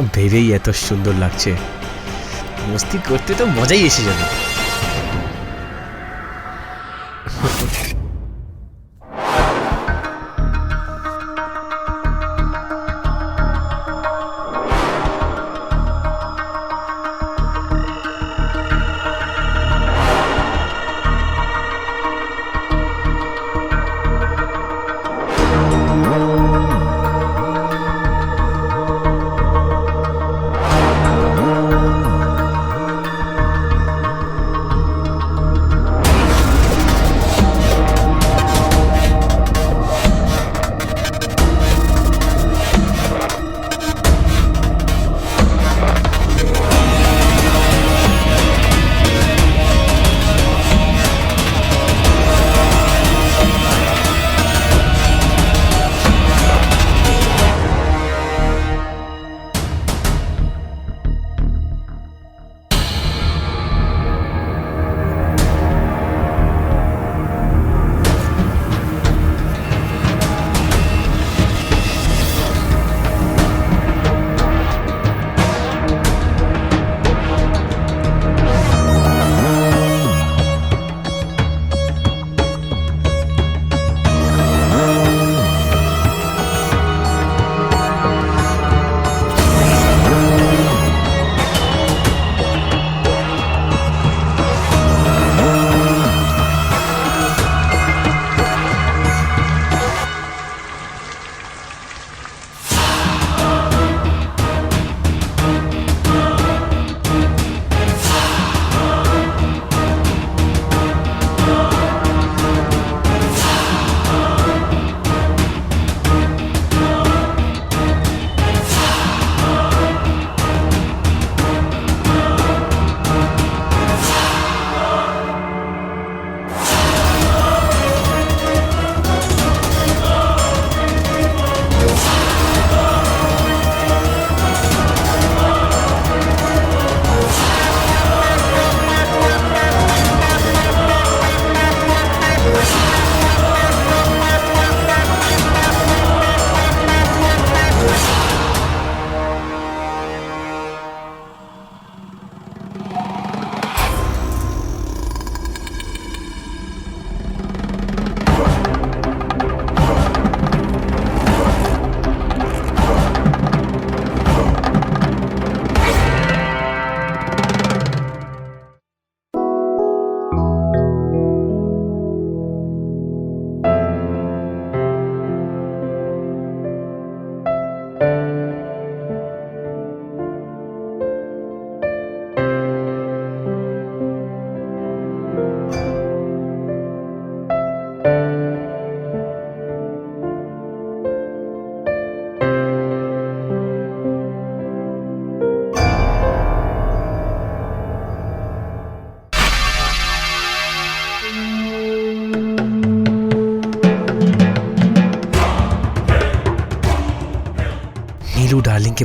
ভেবেই এত সুন্দর লাগছে। মস্তি করতে তো মজাই এসে যাবে।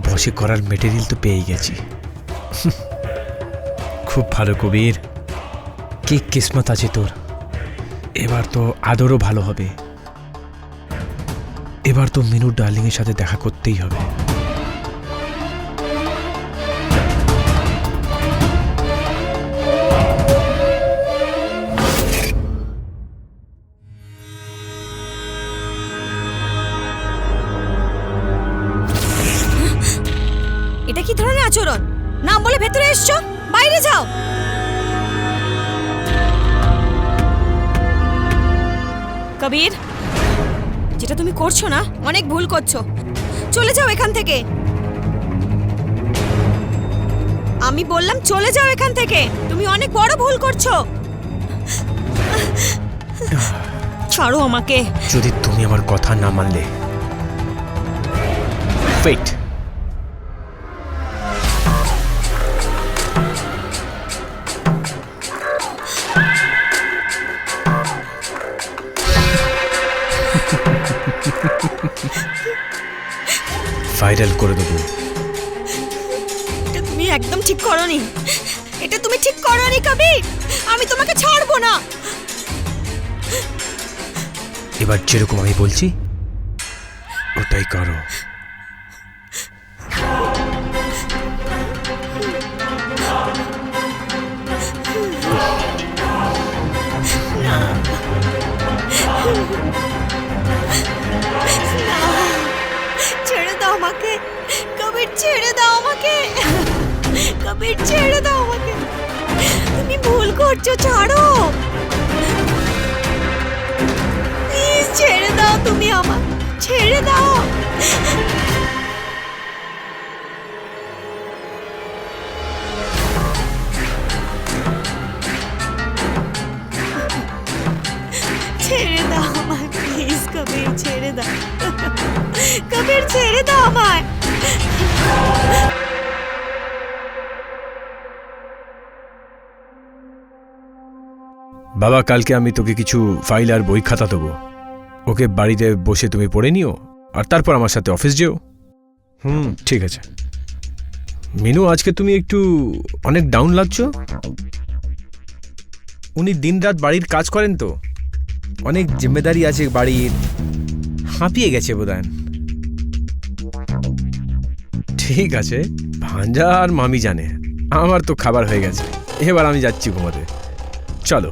বসে করার মেটেরিয়াল তো পেয়ে গেছি। খুব ভালো কবির। কি কিসমত আছে তোর। এবার তো আদরও ভালো হবে। এবার তো মিনু ডার্লিংয়ের সাথে দেখা করতেই হবে। কবির। যেটা তুমি করছ না, অনেক ভুল করছ। চলে যাও এখান থেকে। আমি বললাম, চলে যাও এখান থেকে। তুমি অনেক বড় ভুল করছ। ছাড়ো আমাকে। যদি তুমি আমার কথা না মানলে। ওয়েট ভাইরাল করে দেবো। এটা তুমি একদম ঠিক করনি। এটা তুমি ঠিক করনি কবির আমি তোমাকে ছাড়বো না। এবার যেরকম আমি বলছি ওটাই করো। করছ ছাড়ো প্লিজ ছেড়ে দাও তুমি আমার ছেড়ে দাও ছেড়ে দাও আমায় প্লিজ কবির ছেড়ে দাও কবির ছেড়ে দাও আমায় বাবা, কালকে আমি তোকে কিছু ফাইল আর বই খাতা দেবো। ওকে বাড়িতে বসে তুমি পড়ে নিও, আর তারপর আমার সাথে অফিস যেও। হুম, ঠিক আছে। মিনু, আজকে তুমি একটু অনেক ডাউন লাগছো? উনি দিনরাত বাড়ির কাজ করেন তো। অনেক জিম্মেদারি আছে বাড়ির। হাঁপিয়ে গেছে বোধহয়। ঠিক আছে, ভাঞ্জা আর মামি জানে। আমার তো খাবার হয়ে গেছে। এবার আমি যাচ্ছি ঘুমাতে। চলো।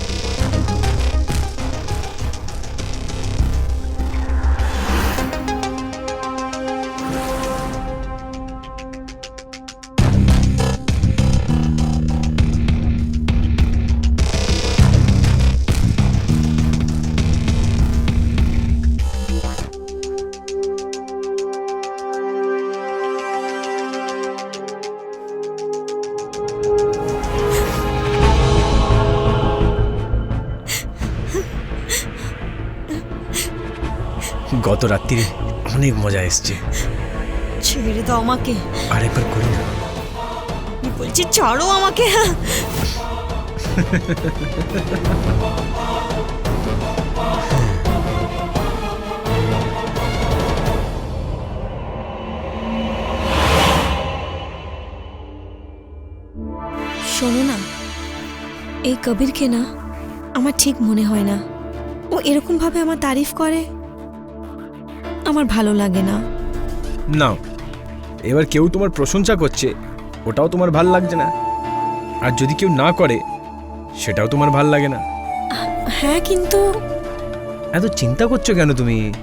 গত রাত্রিরে অনেক মজা এসছে। ছেড়ে দাও আমাকে। আরেকবার করি না। বলছি ছাড়ো আমাকে। শোনো না এই কবিরকে না আমার ঠিক মনে হয় না। ও এরকম ভাবে আমার তারিফ করে। আমার ভালো লাগে না। না এবার কেউ তোমার প্রশংসা করছে ওটাও তোমার ভালো লাগছে না। আর যদি কেউ না করে সেটাও তোমার ভালো লাগে না। হ্যাঁ কিন্তু এত চিন্তা করছ কেন তুমি?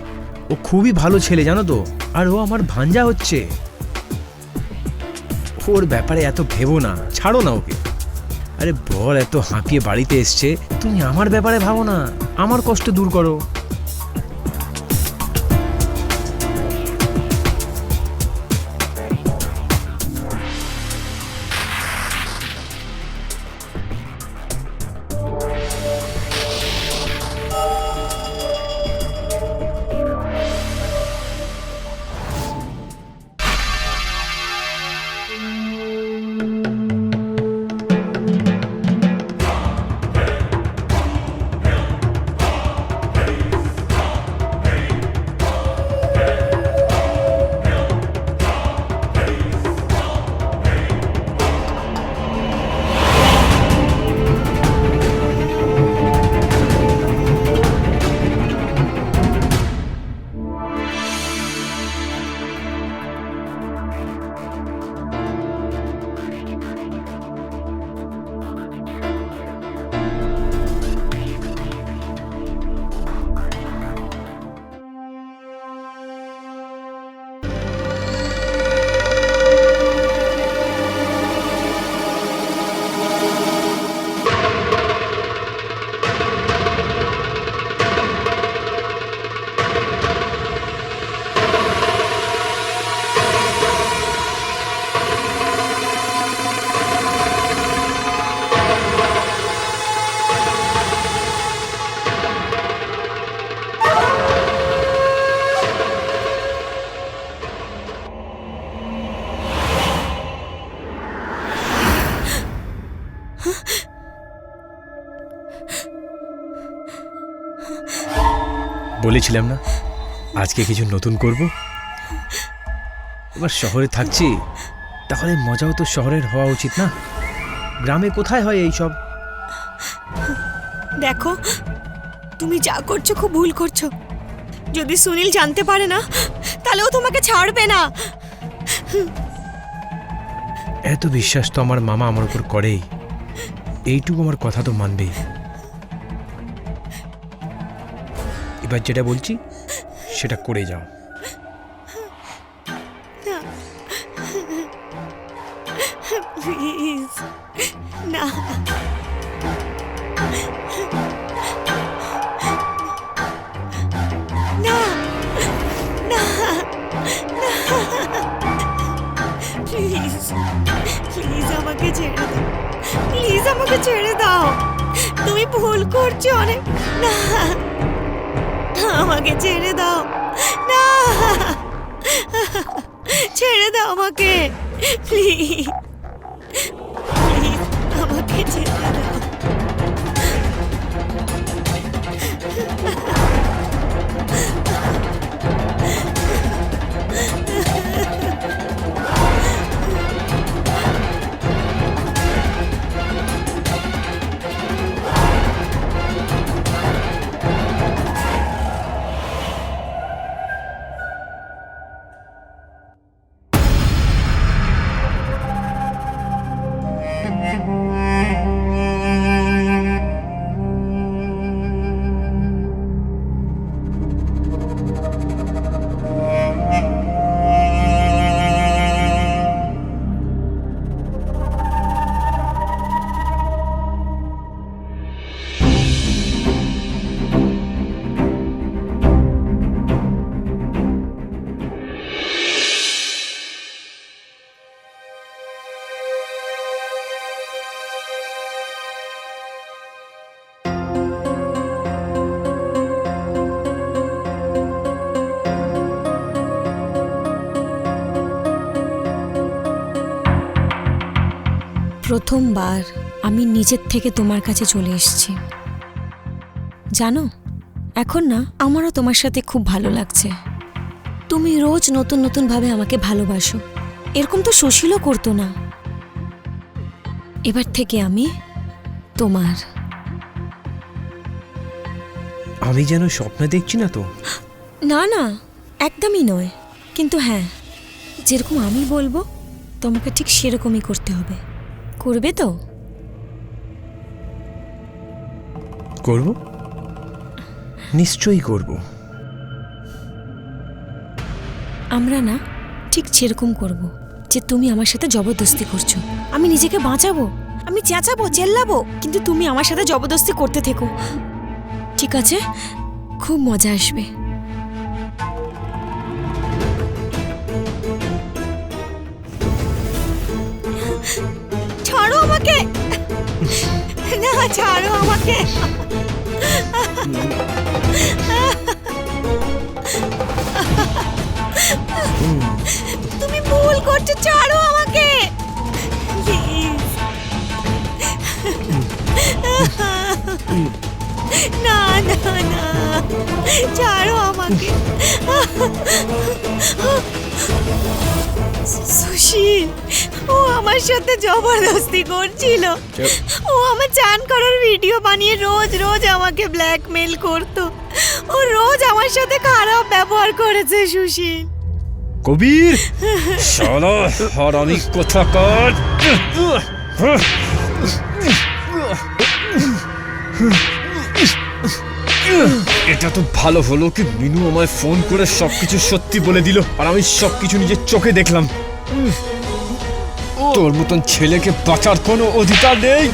ও খুবই ভালো ছেলে জানো তো। আর ও আমার ভাঞ্জা হচ্ছে। ওর ব্যাপারে এত ভেবো না ছাড়ো না ওকে। আরে বল এত হাঁপিয়ে বাড়িতে এসছে তুমি আমার ব্যাপারে ভাবো না। আমার কষ্ট দূর করো। বলেছিলাম না? আজকে কিছু নতুন করব? এবার শহরে থাকছি তাহলে মজাও তো শহরের হওয়া উচিত না? গ্রামে কোথায় হয় এই সব? দেখো তুমি যা করছ খুব ভুল করছ। যদি সুনীল জানতে পারে না তাহলে ও তোমাকে ছাড়বে না। এত বিশ্বাস তো আমার মামা আমার উপর করেই। এইটুকু আমার কথা তো মানবেই। এবার যেটা বলছি, সেটা করে যাও। প্লিজ না। প্লিজ প্লিজ আমাকে ছেড়ে দাও। প্লিজ আমাকে ছেড়ে দাও। তুমি ভুল করছ অনেক। না। ছেড়ে দাও। না। ছেড়ে দাও আমাকে প্লিজ প্রথমবার আমি নিজের থেকে তোমার কাছে চলে এসেছি। জানো এখন না আমারও তোমার সাথে খুব ভালো লাগছে। তুমি রোজ নতুন নতুন ভাবে আমাকে ভালোবাসো। এরকম তো সুশীলও করতো না। এবার থেকে আমি তোমার। আমি যেন স্বপ্নে দেখছি না তো? না না একদমই নয়। কিন্তু হ্যাঁ যেরকম আমি বলব তোমাকে ঠিক সেরকমই করতে হবে। করবে তো? করব? নিশ্চয়ই করব। আমরা না ঠিক সেরকম করব যে তুমি আমার সাথে জবরদস্তি করছ। আমি নিজেকে বাঁচাবো আমি চেঁচাবো চেল্লাবো কিন্তু তুমি আমার সাথে জবরদস্তি করতে থেকো। ঠিক আছে? খুব মজা আসবে। ছাড়ো আমাকে? না ছাড়ো আমাকে। তুমি ভুল করছ ছাড়ো আমাকে। না না না ছাড়ো আমাকে। সুশীল। ও আমার সাথে জবরদস্তি করছিল। ও আমার চান করার ভিডিও বানিয়ে রোজ রোজ আমাকে ব্ল্যাকমেল করতো। ও রোজ আমার সাথে খারাপ ব্যবহার করেছে সুশীল। কবির শালা হারামি কোথাকার এটা তো ভালো হলো কি মিনু আমায় ফোন করে সবকিছু সত্যি বলে দিল আর আমি সবকিছু নিজের চোখে দেখলাম। তোর মতন ছেলেকে বাঁচার কোনো অধিকার নেই?